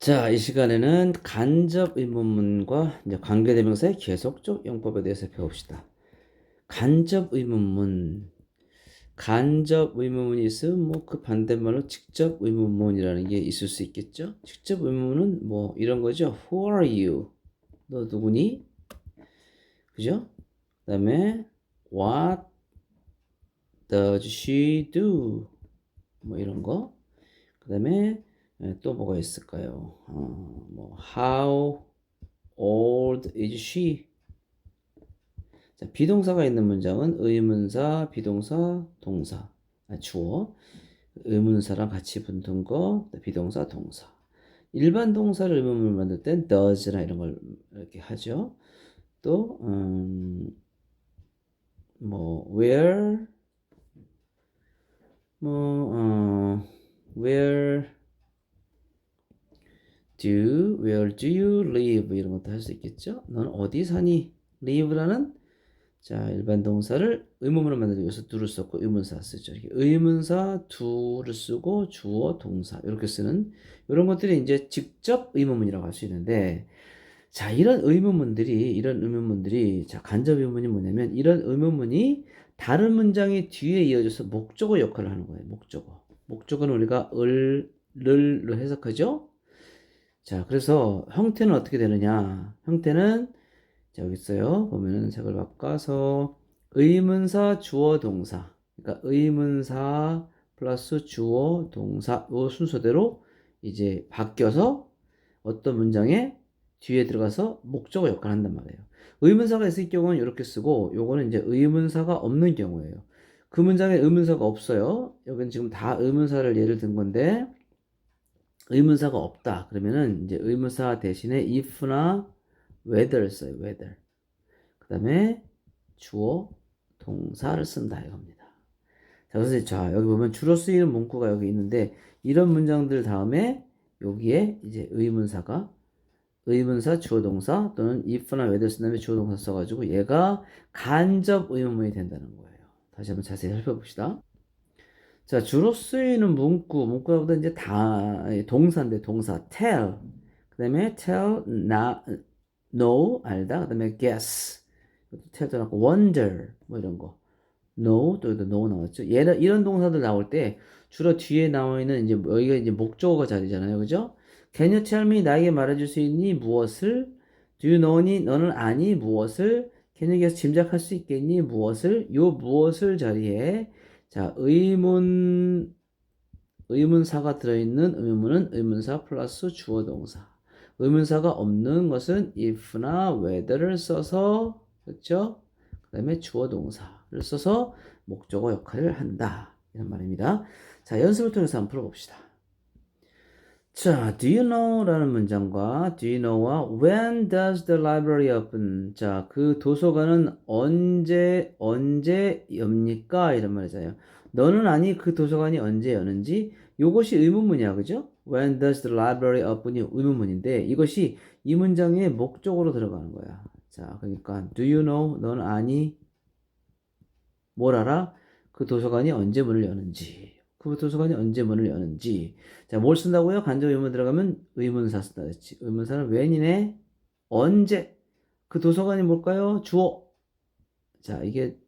자, 이 시간에는 간접 의문문과 이제 관계대명사의 계속적 용법에 대해서 배웁시다. 간접 의문문. 간접 의문문이 있으면 뭐 그 반대말로 직접 의문문이라는 게 있을 수 있겠죠? 직접 의문문은 뭐 이런 거죠. Who are you? 너 누구니? 그죠? 그 다음에 What does she do? 뭐 이런 거. 그 다음에 예, 또 뭐가 있을까요? 어, 뭐 How old is she? 자, 비동사가 있는 문장은 의문사, 비동사, 동사, 아, 주어, 의문사랑 같이 붙은 거, 비동사, 동사. 일반 동사를 의문문을 만들 땐 does나 이런 걸 이렇게 하죠. 또, 음, 뭐, where, 뭐, 어, where, do, where do you live 이런 것도 할 수 있겠죠. 넌 어디 사니? live라는 자 일반 동사를 의문문으로 만들기 위해서 do를 썼고 의문사 쓰죠. 이렇게 의문사 do를 쓰고 주어 동사 이렇게 쓰는 이런 것들이 이제 직접 의문문이라고 할 수 있는데 자 이런 의문문들이 이런 의문문들이 자 간접 의문문이 뭐냐면 이런 의문문이 다른 문장이 뒤에 이어져서 목적어 역할을 하는 거예요. 목적어. 목적어는 우리가 을, 를로 해석하죠. 자, 그래서 형태는 어떻게 되느냐? 형태는 자, 여기 있어요. 보면은 색을 바꿔서 의문사 주어 동사. 그러니까 의문사 플러스 주어 동사 요 순서대로 이제 바뀌어서 어떤 문장에 뒤에 들어가서 목적어 역할을 한단 말이에요. 의문사가 있을 경우는 이렇게 쓰고 요거는 이제 의문사가 없는 경우예요. 그 문장에 의문사가 없어요. 여기는 지금 다 의문사를 예를 든 건데 의문사가 없다. 그러면은 이제 의문사 대신에 if나 whether 써요. whether. 그 다음에 주어 동사를 쓴다 이겁니다. 자, 그래서 자, 여기 보면 주로 쓰이는 문구가 여기 있는데 이런 문장들 다음에 여기에 이제 의문사가 의문사 주어 동사 또는 if나 whether 쓴 다음에 주어 동사 써 가지고 얘가 간접 의문문이 된다는 거예요. 다시 한번 자세히 살펴봅시다. 자, 주로 쓰이는 문구, 문구보다 이제 다 동사인데 동사 tell. 그다음에 tell 나 know 알다. 그다음에 guess. tell도 나고 wonder 뭐 이런 거. know 또 여기도 know 나왔죠. 얘는 이런 동사들 나올 때 주로 뒤에 나와 있는 이제 여기가 이제 목적어가 자리잖아요. 그죠? Can you tell me 나에게 말해 줄수 있니 무엇을? Do you know니 너는 아니 무엇을? Can you guess 짐작할 수 있겠니 무엇을? 요 무엇을 자리에 자, 의문, 의문사가 들어있는 의문문은 의문사 플러스 주어 동사. 의문사가 없는 것은 if나 whether를 써서, 그렇죠? 그 다음에 주어 동사를 써서 목적어 역할을 한다. 이런 말입니다. 자, 연습을 통해서 한번 풀어봅시다. 자, do you know? 라는 문장과 do you know와 when does the library open? 자, 그 도서관은 언제, 언제 엽니까? 이런 말이잖아요. 너는 아니 그 도서관이 언제 여는지 요것이 의문문이야. 그죠? when does the library open이 의문문인데 이것이 이 문장의 목적으로 들어가는 거야. 자, 그러니까 do you know? 너는 아니 뭘 알아? 그 도서관이 언제 문을 여는지. 그 도서관이 언제 문을 여는지. 자, 뭘 쓴다고요? 간접 의문 들어가면 의문사 쓴다 그랬지. 의문사는 when이네. 언제. 그 도서관이 뭘까요? 주어. 자, 이게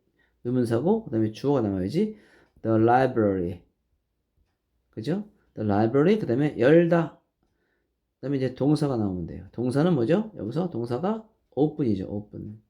의문사고, 그 다음에 주어가 나와야지. The library. 그죠? The library. 그 다음에 열다. 그 다음에 이제 동사가 나오면 돼요. 동사는 뭐죠? 여기서 동사가 open이죠. open.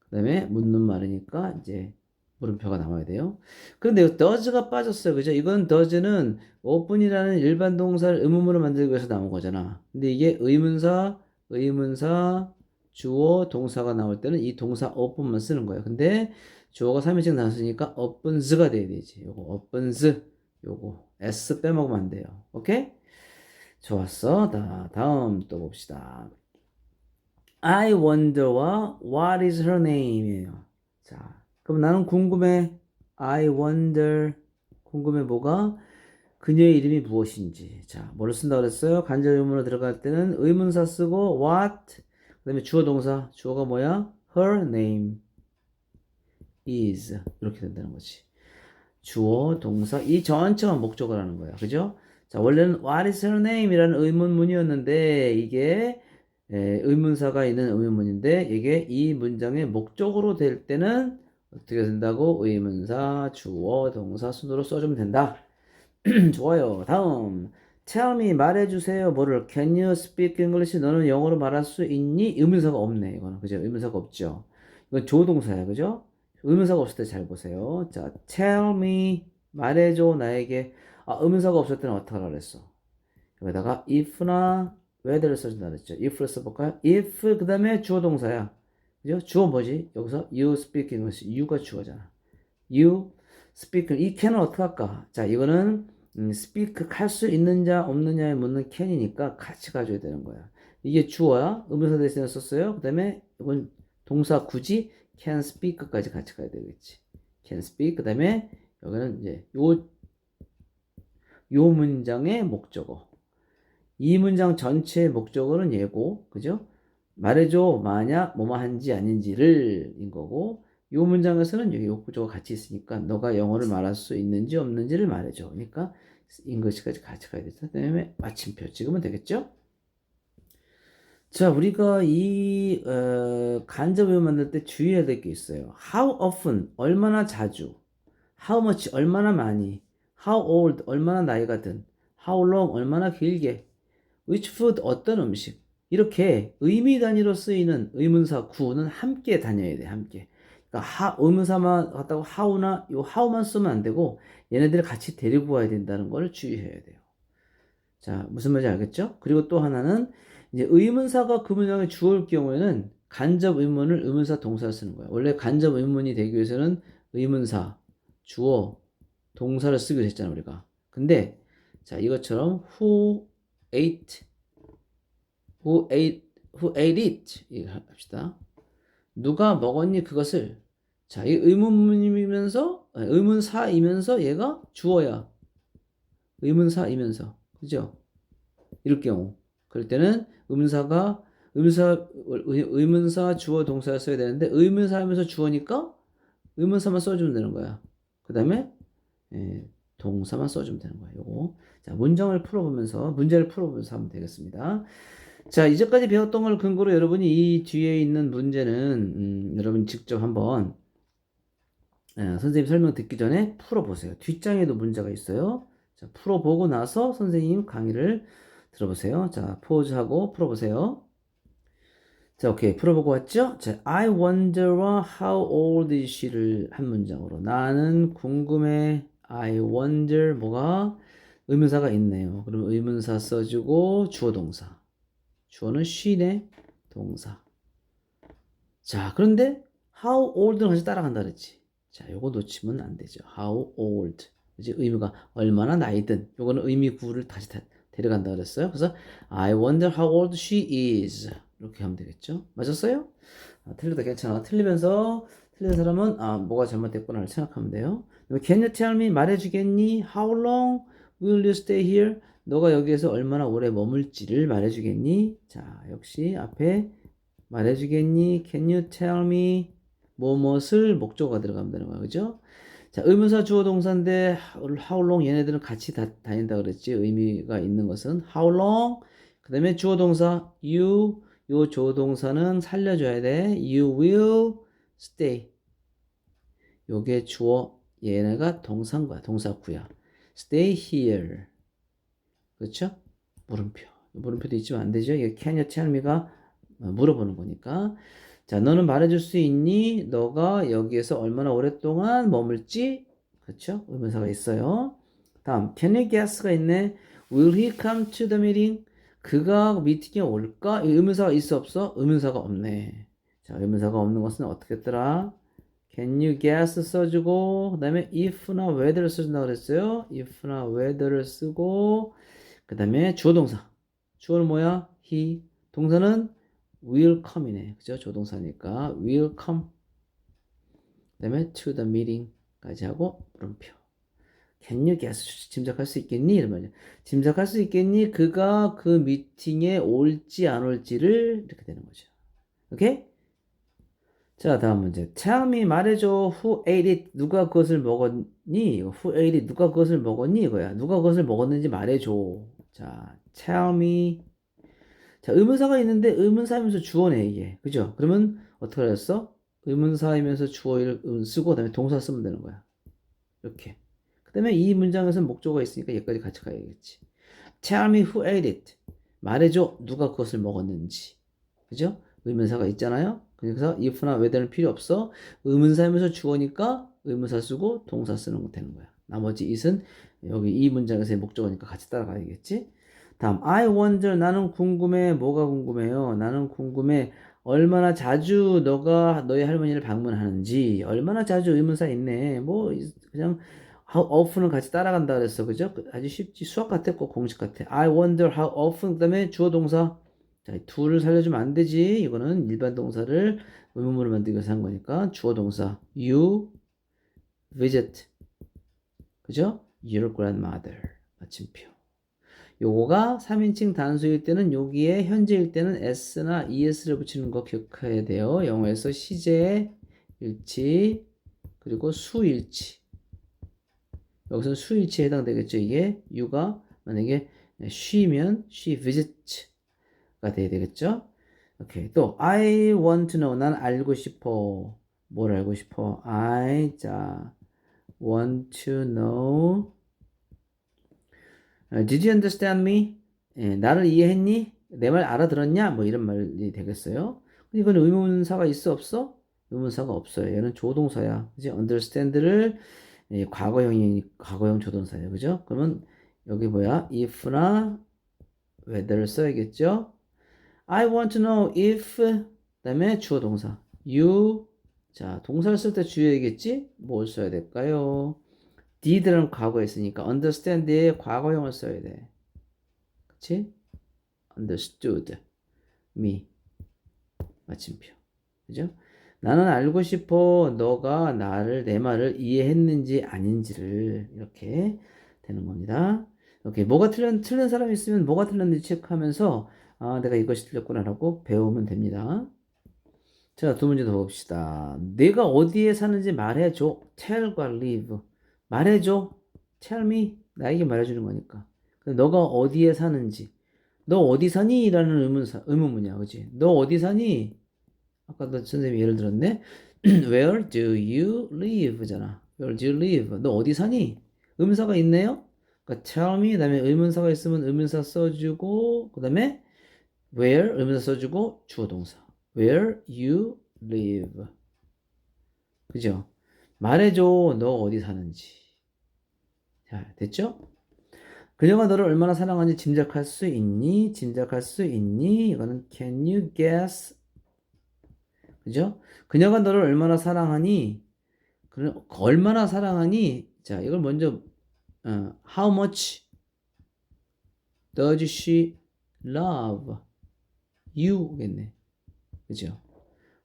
그 다음에 묻는 말이니까 이제 물음표가 나와야 돼요. 그런데 does가 빠졌어요. 그죠? 이건 does는 open이라는 일반 동사를 의문문으로 만들기 위해서 나온 거잖아. 근데 이게 의문사, 의문사, 주어, 동사가 나올 때는 이 동사 open만 쓰는 거예요. 근데 주어가 3인칭 나왔으니까 opens가 돼야 되지. 요거 opens, 요거 s 빼먹으면 안 돼요. 오케이? 좋았어. 다, 다음 또 봅시다. I wonder와 what is her name이에요. 자, 그럼 나는 궁금해. I wonder. 궁금해 뭐가? 그녀의 이름이 무엇인지. 자, 뭐를 쓴다 그랬어요? 간접 의문으로 들어갈 때는 의문사 쓰고 what. 그 다음에 주어 동사. 주어가 뭐야? Her name is. 이렇게 된다는 거지. 주어, 동사. 이 전체가 목적어라는 거야. 그죠? 자, 원래는 what is her name? 이라는 의문문이었는데, 이게 에, 의문사가 있는 의문문인데, 이게 이 문장의 목적으로 될 때는 어떻게 된다고? 의문사, 주어, 동사 순으로 써주면 된다. 좋아요. 다음. Tell 말해주세요. 뭐를? Can you speak English? 너는 영어로 말할 수 있니? 의문사가 없네. 이거는. 그죠? 의문사가 없죠. 이건 조동사야. 그죠? 의문사가 없을 때 잘 보세요. 자, tell me. 말해줘. 나에게. 아, 의문사가 없을 때는 어떻게 하라 그랬어? 여기다가 if나 whether를 써준다 그랬죠. if를 써볼까요? if 그 다음에 주어 동사야. 그죠? 주어 뭐지? 여기서 you speak English. you가 주어잖아. you speak 이 can은 어떻게 할까? 자, 이거는 음, speak 할수 있느냐 없느냐에 묻는 can이니까 같이 가져야 되는 거야. 이게 주어야. 의문사 대신에 썼어요. 그 다음에 이건 동사 굳이 can speak까지 같이 가야 되겠지. can speak. 그 다음에 여기는 이제 요, 요 문장의 목적어. 이 문장 전체의 목적어는 예고, 그죠? 말해줘, 만약 뭐뭐 한지 아닌지를 인 거고, 요 문장에서는 여기 욕구조가 같이 있으니까 너가 영어를 말할 수 있는지 없는지를 말해줘. 그러니까 인글시까지 같이 가야 되죠. 그다음에 마침표 찍으면 되겠죠? 자, 우리가 이 어, 간접을 만들 때 주의해야 될 게 있어요. How often? 얼마나 자주, How much? 얼마나 많이, How old? 얼마나 나이가 든, How long? 얼마나 길게, Which food? 어떤 음식 이렇게 의미 단위로 쓰이는 의문사 구는 함께 다녀야 돼, 함께. 그러니까 하, 의문사만 갖다고 how나 요 how만 쓰면 안 되고 얘네들을 같이 데리고 와야 된다는 걸 주의해야 돼요. 자, 무슨 말인지 알겠죠? 그리고 또 하나는 이제 의문사가 그 문장에 주어올 경우에는 간접 의문을 의문사 동사를 쓰는 거야. 원래 간접 의문이 되기 위해서는 의문사, 주어, 동사를 쓰기로 했잖아, 우리가. 근데 자, 이것처럼 who ate who ate who ate it 합시다. 누가 먹었니 그것을 자, 이 의문문이면서 의문사이면서 얘가 주어야. 의문사이면서. 그죠? 이럴 경우. 그럴 때는 의문사가 의문사 의- 의문사 주어 동사를 써야 되는데 의문사하면서 주어니까 의문사만 써주면 되는 거야. 그다음에 예, 동사만 써주면 되는 거야. 요거. 자, 문장을 풀어보면서 문제를 풀어보면서 하면 되겠습니다. 자, 이제까지 배웠던 걸 근거로 여러분이 이 뒤에 있는 문제는 음, 여러분 직접 한번 예, 선생님 설명 듣기 전에 풀어보세요. 뒷장에도 문제가 있어요. 자, 풀어보고 나서 선생님 강의를 들어보세요. 자, 포즈하고 풀어보세요. 자, 오케이. 풀어보고 왔죠? 자, I wonder와 how old is she를 한 문장으로. 나는 궁금해. I wonder 뭐가 의문사가 있네요. 그럼 의문사 써주고 주어 동사. 주어는 she네. 동사. 자, 그런데 how old는 같이 따라간다 그랬지. 자, 요거 놓치면 안 되죠. How old. 이제 의미가 얼마나 나이든 요거는 의미 구를 다시 다, 데려간다 그랬어요. 그래서 I wonder how old she is. 이렇게 하면 되겠죠. 맞았어요? 아, 틀려도 괜찮아. 틀리면서 틀린 사람은 아, 뭐가 잘못됐구나를 생각하면 돼요. Can you tell me 말해주겠니? How long will you stay here? 너가 여기에서 얼마나 오래 머물지를 말해주겠니? 자, 역시 앞에 말해주겠니? Can you tell me? 뭐뭇을 목적어가 들어가면 되는 거야. 그죠? 자, 의문사 주어 동사인데 how long 얘네들은 같이 다, 다닌다 그랬지. 의미가 있는 것은 how long 그다음에 주어 동사 you 요 주어 동사는 살려 줘야 돼. You will stay. 요게 주어 얘네가 동사인 거야. 동사구야. stay here. 그렇죠? 물음표. 물음표도 있지만 안 되죠. 이게 tell me가 물어보는 거니까. 자, 너는 말해줄 수 있니? 너가 여기에서 얼마나 오랫동안 머물지? 그렇죠? 의문사가 있어요. 다음, can you guess가 있네. Will he come to the meeting? 그가 미팅에 올까? 이 의문사가 있어 없어? 의문사가 없네. 자, 의문사가 없는 것은 어떻게 했더라? Can you guess 써주고 그 다음에 if나 whether를 써준다고 그랬어요. if나 whether를 쓰고 그 다음에 주어 동사. 주어는 뭐야? he. 동사는 will come이네. 그죠? 조동사니까 will come. 그 다음에 to the meeting까지 하고 물음표. Can you guess? 짐작할 수 있겠니? 이런 말이야. 짐작할 수 있겠니? 그가 그 미팅에 올지 안 올지를 이렇게 되는 거죠. 오케이? 자, 다음 문제. Tell me 말해줘. Who ate it? 누가 그것을 먹었니? Who ate it? 누가 그것을 먹었니? 이거야. 누가 그것을 먹었는지 말해줘. 자, tell me. 자, 의문사가 있는데 의문사이면서 주어네 이게. 그죠? 그러면 어떻게 하였어? 의문사이면서 주어를 음 쓰고 그다음에 동사 쓰면 되는 거야. 이렇게. 그다음에 이 문장에서는 목적어가 있으니까 여기까지 같이 가야겠지. Tell me who ate it. 말해줘. 누가 그것을 먹었는지. 그죠? 의문사가 있잖아요. 그래서 if나 whether는 필요 없어. 의문사면서 주어니까 의문사 쓰고 동사 쓰는 거 되는 거야. 나머지 it은 여기 이 문장에서의 목적어니까 같이 따라가야겠지. 다음 I wonder 나는 궁금해. 뭐가 궁금해요? 나는 궁금해. 얼마나 자주 너가 너희 할머니를 방문하는지 얼마나 자주 의문사 있네. 뭐 그냥 how often은 같이 따라간다 그랬어. 그죠? 아주 쉽지. 수학 같았고 공식 같아. I wonder how often 그 다음에 주어 동사 자, to를 살려주면 안 되지. 이거는 일반 동사를 의문문을 만들기 위해서 한 거니까 주어 동사 you visit 그죠? your grandmother 마침표 요거가 3인칭 단수일 때는 여기에 현재일 때는 s나 es를 붙이는 거 기억해야 돼요. 영어에서 시제 일치 그리고 수일치 여기서는 수일치에 해당되겠죠. 이게 you가 만약에 she면 she visits 가 돼야 되겠죠? 오케이. 또 I want to know. 난 알고 싶어. 뭘 알고 싶어? I 자 want to know. 어, Did you understand me? 예, 나를 이해했니? 내 말 알아들었냐? 뭐 이런 말이 되겠어요. 이건 의문사가 있어 없어? 의문사가 없어요. 얘는 조동사야. 그지? understand를 예, 과거형이 과거형 조동사예요. 그죠? 그러면 여기 뭐야? if나 whether를 써야겠죠? I want to know if 그다음에 주어 동사 you 자 동사를 쓸 때 주의해야겠지 뭘 써야 될까요? did는 과거에 있으니까 understand의 과거형을 써야 돼 그치? understood me 마침표 그죠? 나는 알고 싶어 너가 나를 내 말을 이해했는지 아닌지를 이렇게 되는 겁니다 이렇게 뭐가 틀린, 틀린 사람이 있으면 뭐가 틀렸는지 체크하면서 아, 내가 이것이 틀렸구나라고 배우면 됩니다. 자, 두 문제 더 봅시다. 내가 어디에 사는지 말해줘. tell과 live. 말해줘. tell me. 나에게 말해주는 거니까. 너가 어디에 사는지. 너 어디 사니? 라는 의문사, 의문문이야. 그지? 너 어디 사니? 아까도 선생님이 예를 들었네. Where do you live? 잖아. Where do you live? 너 어디 사니? 의문사가 있네요? 그러니까 tell me, 그 다음에 의문사가 있으면 의문사 써주고, 그 다음에 where 의문사 써주고 주어 동사 where you live 그죠? 말해줘 너 어디 사는지 자 됐죠? 그녀가 너를 얼마나 사랑하는지 짐작할 수 있니? 짐작할 수 있니? 이거는 can you guess 그죠? 그녀가 너를 얼마나 사랑하니? 그 얼마나 사랑하니? 자 이걸 먼저 어, how much does she love you겠네. 그죠?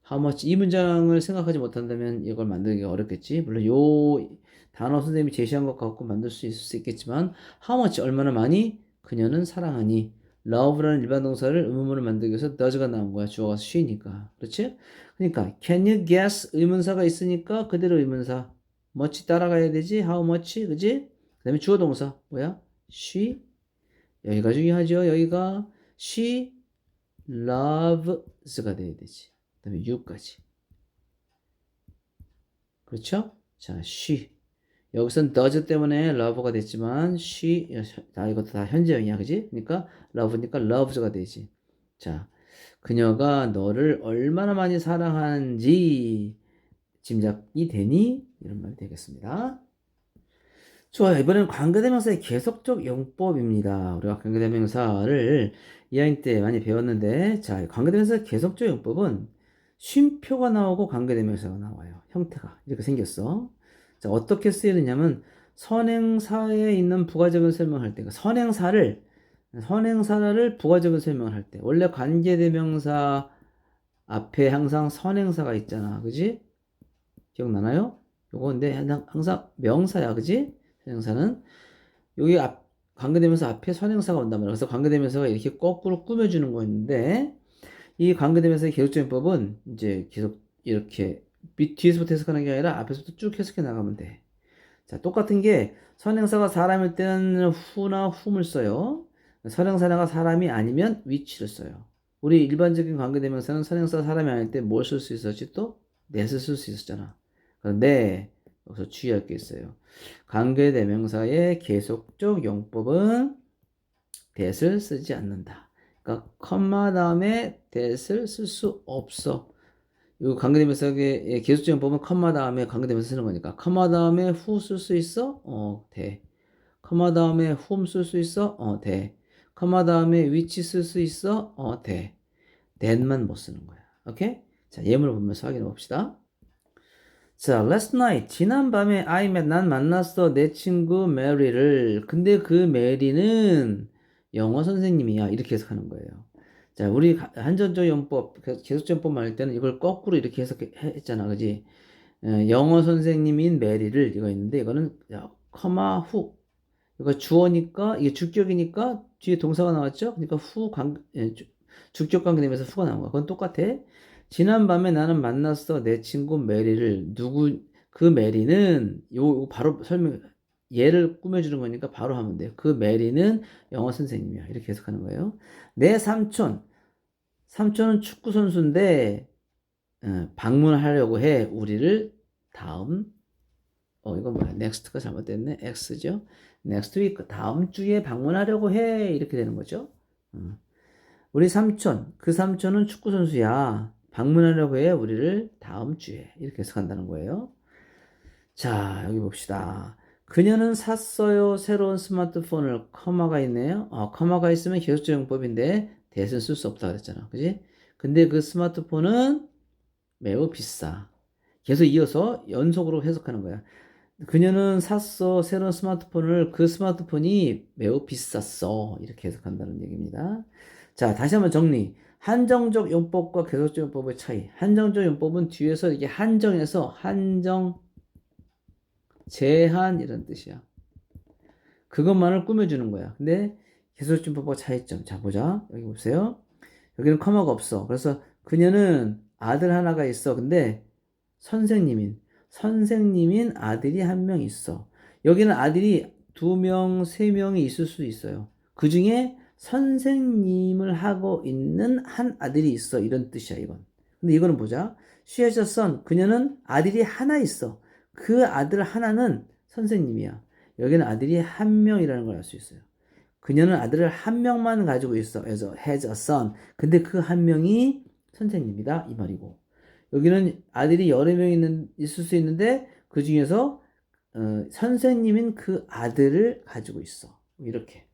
how much 이 문장을 생각하지 못한다면 이걸 만들기가 어렵겠지. 물론 요 단어 선생님이 제시한 것 갖고 만들 수 있을 수 있겠지만 how much 얼마나 많이 그녀는 사랑하니 love라는 일반 동사를 의문문을 만들기 위해서 does가 나온 거야. 주어가 she니까. 그렇지? 그러니까 can you guess 의문사가 있으니까 그대로 의문사 much 따라가야 되지. how much 그지? 그다음에 주어 동사 뭐야? she 여기가 중요하죠. 여기가 she loves가 돼야 되지. 그 다음에 you까지. 그렇죠? 자, she. 여기선 does 때문에 love가 됐지만 she, 다 이것도 다 현재형이야. 그지? 그러니까 love니까 loves가 되지. 자, 그녀가 너를 얼마나 많이 사랑하는지 짐작이 되니? 이런 말이 되겠습니다. 좋아요. 이번에는 관계대명사의 계속적 용법입니다. 우리가 관계대명사를 2학년 때 많이 배웠는데, 자, 관계대명사의 계속적 용법은 쉼표가 나오고 관계대명사가 나와요. 형태가. 이렇게 생겼어. 자, 어떻게 쓰이느냐면, 선행사에 있는 부가적인 설명할 때, 선행사를, 선행사를 부가적인 설명을 할 때, 원래 관계대명사 앞에 항상 선행사가 있잖아. 그지? 기억나나요? 요거 근데 항상 명사야. 그지? 선행사는 여기 앞 관계대명사 앞에 선행사가 온단 말이야. 그래서 관계대명사가 이렇게 거꾸로 꾸며주는 거였는데 이 관계대명사의 계속적용법은 이제 계속 이렇게 밑 뒤에서부터 해석하는 게 아니라 앞에서부터 쭉 해석해 나가면 돼. 자, 똑같은 게 선행사가 사람일 때는 who나 whom을 써요. 선행사가 사람이 아니면 which를 써요. 우리 일반적인 관계대명사는 선행사 사람이 아닐 때 뭘 쓸 수 있었지 또? that을 쓸 수 있었잖아. 그런데 여기서 주의할 게 있어요. 관계 대명사의 계속적 용법은 that을 쓰지 않는다. 그러니까 컴마 다음에 that을 쓸 수 없어. 이 관계대명사의 계속적 용법은 컴마 다음에 관계대명사 쓰는 거니까 컴마 다음에 who 쓸수 있어? 어, 돼. 컴마 다음에 whom 쓸 수 있어? 어, 돼. 컴마 다음에 which 쓸 수 있어? 어, 돼. that만 못 쓰는 거야. 오케이? 자, 예문을 보면서 확인해 봅시다. 자, last night 지난 밤에 I met 난 만났어 내 친구 메리를. 근데 그 메리는 영어 선생님이야. 이렇게 해석하는 거예요. 자, 우리 가- 한전적 용법, 그 계속적용법 할 때는 이걸 거꾸로 이렇게 해석했잖아. 그지? 에, 영어 선생님인 메리를 이거 있는데 이거는 야, 커마 후. 이거 주어니까 이게 주격이니까 뒤에 동사가 나왔죠? 그러니까 후 관, 예, 주- 주격 관계되면서 후가 나온 거야. 그건 똑같아. 지난 밤에 나는 만났어. 내 친구 메리를. 누구 그 메리는 요, 요 바로 설명 얘를 꾸며주는 거니까 바로 하면 돼요. 그 메리는 영어 선생님이야. 이렇게 해석하는 거예요. 내 삼촌. 삼촌은 축구 선수인데 어, 방문하려고 해. 우리를 다음 어 이거 뭐야? 넥스트가 잘못됐네. x죠? next week. 다음 주에 방문하려고 해. 이렇게 되는 거죠. 어. 우리 삼촌. 그 삼촌은 축구 선수야 방문하려고 해 우리를 다음 주에 이렇게 해석한다는 거예요. 자 여기 봅시다. 그녀는 샀어요 새로운 스마트폰을 커마가 있네요. 어, 커마가 있으면 계속적 용법인데 대신 쓸 수 없다 그랬잖아, 그지? 근데 그 스마트폰은 매우 비싸. 계속 이어서 연속으로 해석하는 거야. 그녀는 샀어 새로운 스마트폰을 그 스마트폰이 매우 비쌌어 이렇게 해석한다는 얘기입니다. 자 다시 한번 정리. 한정적 용법과 계속적 용법의 차이. 한정적 용법은 뒤에서 이게 한정해서 한정 제한 이런 뜻이야. 그것만을 꾸며주는 거야. 근데 계속적 용법과 차이점. 자 보자. 여기 보세요. 여기는 커마가 없어. 그래서 그녀는 아들 하나가 있어. 근데 선생님인 선생님인 아들이 한 명 있어. 여기는 아들이 두 명, 세 명이 있을 수 있어요. 그 중에 선생님을 하고 있는 한 아들이 있어. 이런 뜻이야, 이건. 근데 이거는 보자. She has a son. 그녀는 아들이 하나 있어. 그 아들 하나는 선생님이야. 여기는 아들이 한 명이라는 걸 알 수 있어요. 그녀는 아들을 한 명만 가지고 있어. 그래서 has a son. 근데 그 한 명이 선생님이다. 이 말이고. 여기는 아들이 여러 명 있는, 있을 수 있는데 그 중에서 어, 선생님인 그 아들을 가지고 있어. 이렇게.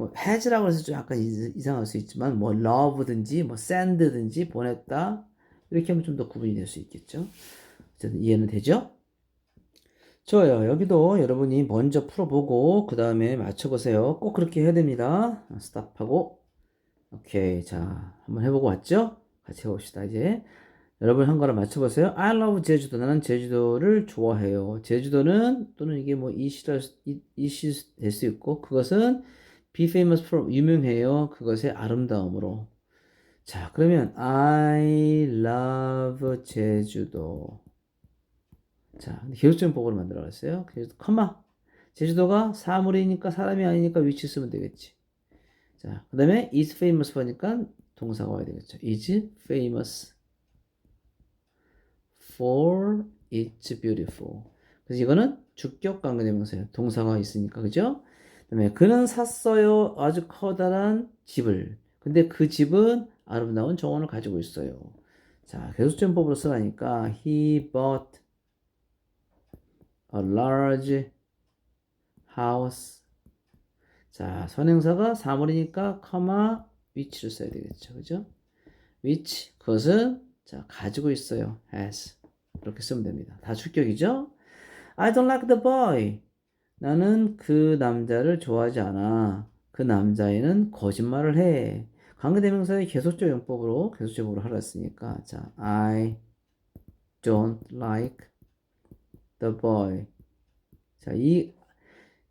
뭐 has라고 해서 좀 약간 이- 이상할 수 있지만 뭐 love든지 뭐 send든지 보냈다 이렇게 하면 좀 더 구분이 될 수 있겠죠. 어쨌든 이해는 되죠? 좋아요. 여기도 여러분이 먼저 풀어보고 그 다음에 맞춰보세요. 꼭 그렇게 해야 됩니다. 스탑하고 오케이 자 한번 해보고 왔죠? 같이 해봅시다 이제 여러분 한 거랑 맞춰보세요. I love 제주도. 나는 제주도를 좋아해요. 제주도는 또는 이게 뭐 이시랄 이시 될 수 있고 그것은 be famous for 유명해요. 그것의 아름다움으로. 자 그러면 I love 제주도. 자 기호점법으로 만들어갔어요. 그래서 커마 제주도가 사물이니까 사람이 아니니까 위치 쓰면 되겠지. 자 그다음에 is famous 보니까 동사가 와야 되겠죠. is famous. for it's beautiful. 그래서 이거는 주격 관계대명사예요. 동사가 있으니까 그죠? 그다음에 그는 샀어요 아주 커다란 집을. 근데 그 집은 아름다운 정원을 가지고 있어요. 자, 계속전법으로 쓰라니까 he bought a large house. 자, 선행사가 사물이니까 커마 which를 써야 되겠죠. 그죠? which 그것은 자, 가지고 있어요. has. 이렇게 쓰면 됩니다. 다 주격이죠? I don't like the boy. 나는 그 남자를 좋아하지 않아. 그 남자애는 거짓말을 해. 관계대명사의 계속적 용법으로 계속적으로 하라 했으니까 자, I don't like the boy. 자, 이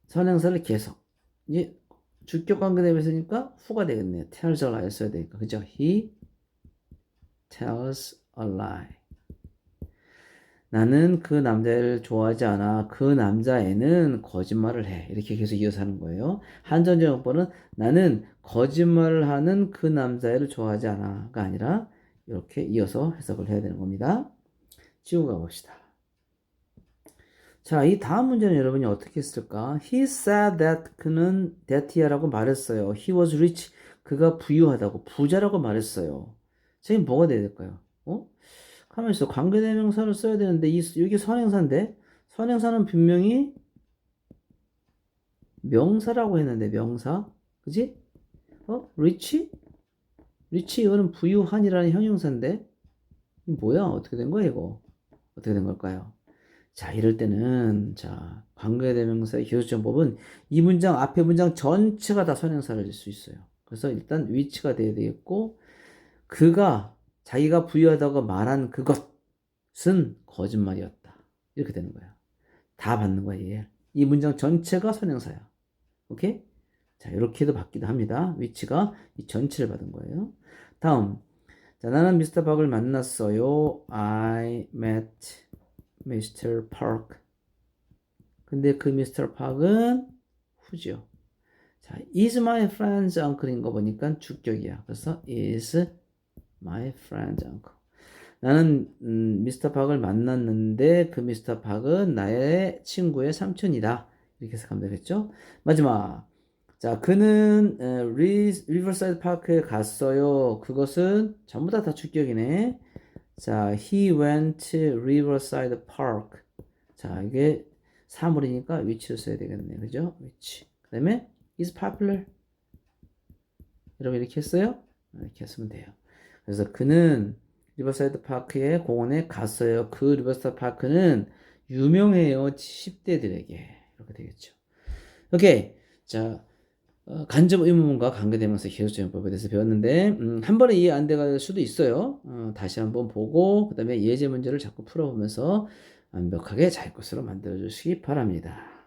선행사를 계속 이제 주격 관계대명사니까 후가 되겠네요. tells a lie 써야 되니까 그죠? He tells a lie. 나는 그 남자를 좋아하지 않아. 그 남자애는 거짓말을 해. 이렇게 계속 이어서 하는 거예요. 한전제용법은 나는 거짓말을 하는 그 남자애를 좋아하지 않아가 아니라 이렇게 이어서 해석을 해야 되는 겁니다. 지우고 가봅시다. 자, 이 다음 문제는 여러분이 어떻게 했을까? He said that 그는 that이야라고 말했어요. He was rich. 그가 부유하다고 부자라고 말했어요. 자, 이 뭐가 돼야 될까요? 있어. 관계대명사를 써야 되는데 이 여기 선행사인데 선행사는 분명히 명사라고 했는데 명사. 그지? 어? rich? rich 이거는 부유한이라는 형용사인데 이 뭐야? 어떻게 된 거야, 이거? 어떻게 된 걸까요? 자, 이럴 때는 자, 관계대명사의 기술정법은 이 문장 앞에 문장 전체가 다 선행사를 질 수 있어요. 그래서 일단 위치가 돼야 되겠고 그가 자기가 부유하다고 말한 그것은 거짓말이었다. 이렇게 되는 거야. 다 받는 거야, 얘. 이 문장 전체가 선행사야. 오케이? 자, 이렇게도 받기도 합니다. 위치가 이 전체를 받은 거예요. 다음. 자, 나는 미스터 박을 만났어요. I met Mr. Park. 근데 그 미스터 박은 후죠. 자, is my friend's uncle인 거 보니까 주격이야. 그래서 is my friend's uncle. 나는 음, 미스터 박을 만났는데 그 미스터 박은 나의 친구의 삼촌이다. 이렇게 해석하면 되겠죠? 마지막. 자, 그는 리버사이드 파크에 갔어요. 그것은 전부 다 다 주격이네. 자, he went to Riverside Park. 자, 이게 사물이니까 위치를 써야 되겠네요. 그죠? 위치. 그 다음에 is popular. 여러분 이렇게 했어요? 이렇게 했으면 돼요. 그래서 그는 리버사이드 파크에 공원에 갔어요. 그 리버사이드 파크는 유명해요. 10대들에게. 이렇게 되겠죠. 오케이. 자, 어, 간접 의문문과 관계되면서 계속적용법에 대해서 배웠는데 음, 한 번에 이해 안 돼갈 수도 있어요. 어, 다시 한번 보고 그 다음에 예제 문제를 자꾸 풀어보면서 완벽하게 잘 것으로 만들어 주시기 바랍니다.